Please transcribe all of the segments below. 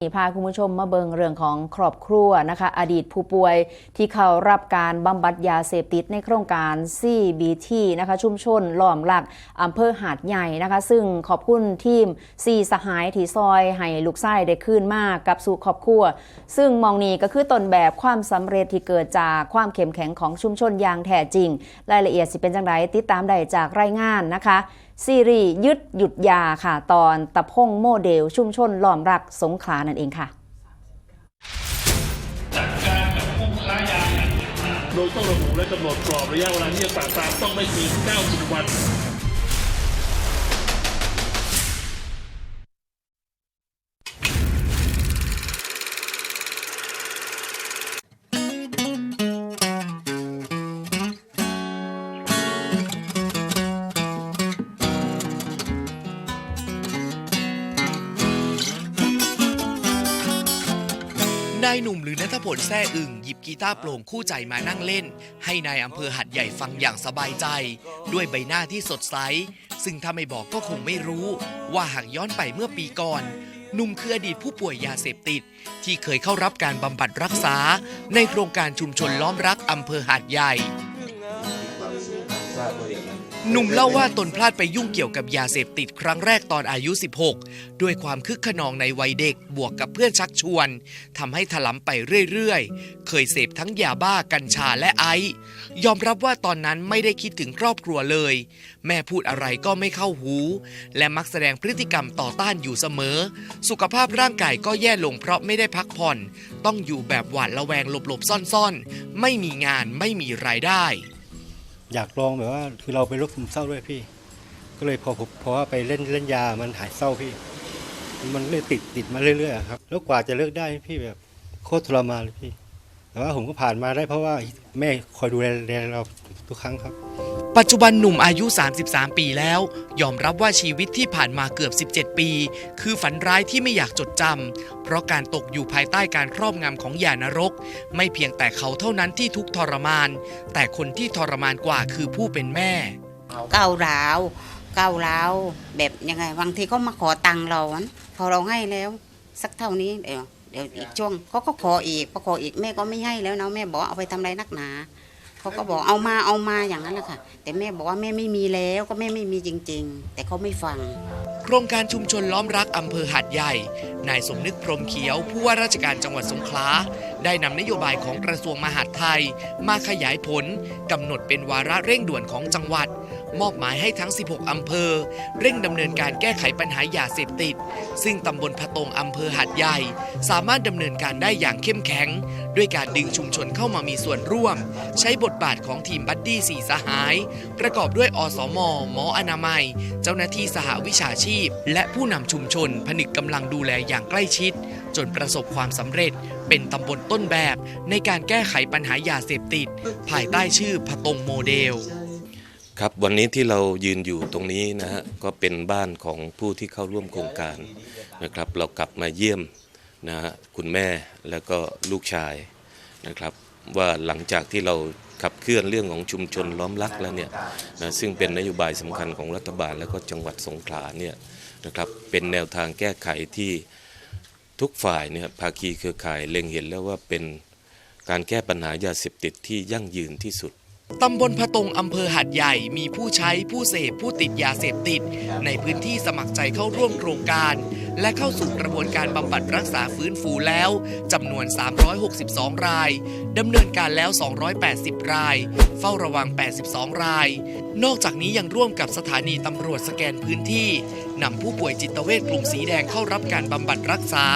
พาคุณผู้ชมมาเบิงเรื่องของครอบครัวนะคะอดีตผู้ป่วยที่เขารับการบำบัดยาเสพติดในโครงการ CBT นะคะชุมชนหล้อมหลักอำเภอหาดใหญ่นะคะ ซึ่งขอบคุณทีมซีสหายทีซอยให้ลูกไส้ได้คืนมากกับสู่ครอบครัว ซึ่งมองนี้ก็คือต้นแบบความสำเร็จที่เกิดจากความเข้มแข็งของชุมชนอย่างแท้จริง รายละเอียดสิเป็นจังไรติดตามได้จากรายงานนะคะ ซีรีส์ยึดหยุดยาค่ะ ตอนตะพงโมเดล ชุมชนล้อมรักสงขลานั่นเองค่ะ จัดการกับผู้ค้ายาโดยต้องระบุและกำหนดกรอบระยะเวลาที่จะปราบปรามต้องไม่เกิน90 วัน นายหนุ่มหรือนัทพลแซ่อึ่งหยิบกีตาร์โปร่งคู่ใจมานั่งเล่น ให้นายอำเภอหัดใหญ่ฟังอย่างสบายใจ ด้วยใบหน้าที่สดใส ซึ่งถ้าไม่บอกก็คงไม่รู้ ว่าหากย้อนไปเมื่อปีก่อนหนุ่มคืออดีตผู้ป่วยยาเสพติด ที่เคยเข้ารับการบำบัดรักษา ในโครงการชุมชนล้อมรักอำเภอหาดใหญ่ หนุ่มเล่าว่าตนพลาดไปยุ่งเกี่ยวกับยาเสพติดครั้งแรกตอนอายุ 16 ด้วยความคึกขนองในวัยเด็กบวกกับเพื่อนชักชวนทำให้ถลำไปเรื่อยๆ เคยเสพทั้งยาบ้ากัญชาและไอซ์ยอมรับว่าตอนนั้นไม่ได้คิดถึงครอบครัวเลย แม่พูดอะไรก็ไม่เข้าหู และมักแสดงพฤติกรรมต่อต้านอยู่เสมอ สุขภาพร่างกายก็แย่ลงเพราะไม่ได้พักผ่อน ต้องอยู่แบบหวาดระแวงหลบๆซ่อนๆ ไม่มีงานไม่มีรายได้ อยากลองแบบว่า คือเราเป็นโรคซึมเศร้าด้วยพี่ ก็เลยพอผมพอว่าไปเล่นเล่นยามันหายเศร้าพี่ มันเลยติดติดมาเรื่อยๆครับ แล้วกว่าจะเลิกได้พี่แบบโคตรทรมานเลยพี่ แต่ว่าผมก็ผ่านมาได้เพราะว่าแม่คอยดูแลเราทุกครั้งครับ ปัจจุบันหนุ่มอายุ 33 ปีแล้ว ยอมรับว่าชีวิตที่ผ่านมาเกือบ 17 ปี คือฝันร้ายที่ไม่อยากจดจำ เพราะการตกอยู่ภายใต้การครอบงำของยานรก ไม่เพียงแต่เขาเท่านั้นที่ทุกทรมาน แต่คนที่ทรมานกว่าคือผู้เป็นแม่ก้าวร้าวก้าวร้าวแบบยังไงบางทีก็มาขอตังค์เราะพอเราให้แล้ว สักเท่านี้เดี๋ยวเดี๋ยวอีกช่วงเขาก็ขออีกพอขออีกแม่ก็ไม่ให้แล้วนะแม่บอกเอาไปทำไรนักหนา เขาก็บอกเอามาเอามาอย่างนั้นแหละค่ะ แต่แม่บอกว่าแม่ไม่มีแล้วก็แม่ไม่มีจริง ๆ แต่เขาไม่ฟัง โครงการชุมชนล้อมรักอำเภอหาดใหญ่ นายสมนึกพรมเขียวผู้ว่าราชการจังหวัดสงขลาได้นำนโยบายของกระทรวงมหาดไทย มาขยายผลกำหนดเป็นวาระเร่งด่วนของจังหวัด มอบหมายให้ทั้ง 16 อำเภอ เร่งดำเนินการแก้ไขปัญหายาเสพติด ซึ่งตำบลพะตงอำเภอหาดใหญ่ สามารถดำเนินการได้อย่างเข้มแข็ง ด้วยการดึงชุมชนเข้ามามีส่วนร่วม ใช้บทบาทของทีมบัดดี้สี่สหาย ประกอบด้วยอสมหมออนามัย เจ้าหน้าที่สหวิชาชีพ และผู้นำชุมชนผนึกกำลังดูแลอย่างใกล้ชิด จนประสบความสำเร็จเป็นตำบลต้นแบบในการแก้ไขปัญหายาเสพติด ภายใต้ชื่อพะตงโมเดล ครับวันนี้ที่เรายืนอยู่ตรงนี้นะฮะก็เป็นบ้านของผู้ที่เข้าร่วมโครงการนะครับ เรากลับมาเยี่ยมนะฮะคุณแม่แล้วก็ลูกชายนะครับ ว่าหลังจากที่เราขับเคลื่อนเรื่องของชุมชนล้อมรักแล้วเนี่ยนะซึ่งเป็นนโยบายสำคัญของรัฐบาลแล้วก็จังหวัดสงขลาเนี่ยนะครับเป็นแนวทางแก้ไขที่ทุกฝ่ายเนี่ยภาคีเครือข่ายเล็งเห็นแล้วว่าเป็นการแก้ปัญหายาเสพติดที่ยั่งยืนที่สุด ตำบลพะตงอำเภอหัดใหญ่มีผู้ใช้ผู้เสพผู้ติดยาเสพติด ในพื้นที่สมัครใจเข้าร่วมโครงการ และเข้าสู่กระบวนการบำบัดรักษาฟื้นฟูแล้วจำนวน 362 รายดำเนินการแล้ว 280 ราย เฝ้าระวัง 82 ราย นอกจากนี้ยังร่วมกับสถานีตำรวจสแกนพื้นที่นำผู้ป่วยจิตเวชกลุ่มสีแดงเข้ารับการบำบัดรักษา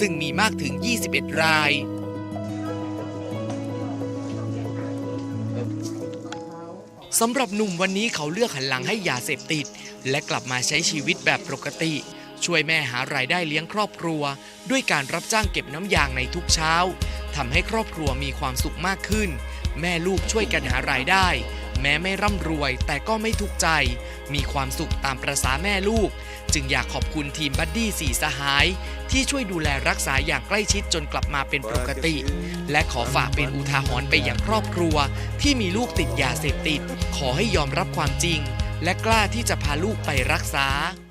ซึ่งมีมากถึง 21 ราย สำหรับหนุ่มวันนี้เขาเลือกหันหลังให้ยาเสพติด และกลับมาใช้ชีวิตแบบปกติ ช่วยแม่หารายได้เลี้ยงครอบครัว ด้วยการรับจ้างเก็บน้ำยางในทุกเช้าทำให้ครอบครัวมีความสุขมากขึ้น แม่ลูกช่วยกันหารายได้ แม้ไม่ร่ำรวย แต่ก็ไม่ทุกข์ใจ มีความสุขตามประษาแม่ลูก จึงอยากขอบคุณทีมบัดดี้สี่สหาย ที่ช่วยดูแลรักษาอย่างใกล้ชิดจนกลับมาเป็นปกติ และขอฝากเป็นอุทาหรณ์ไปยังครอบครัว ที่มีลูกติดยาเสพติด ขอให้ยอมรับความจริง และกล้าที่จะพาลูกไปรักษา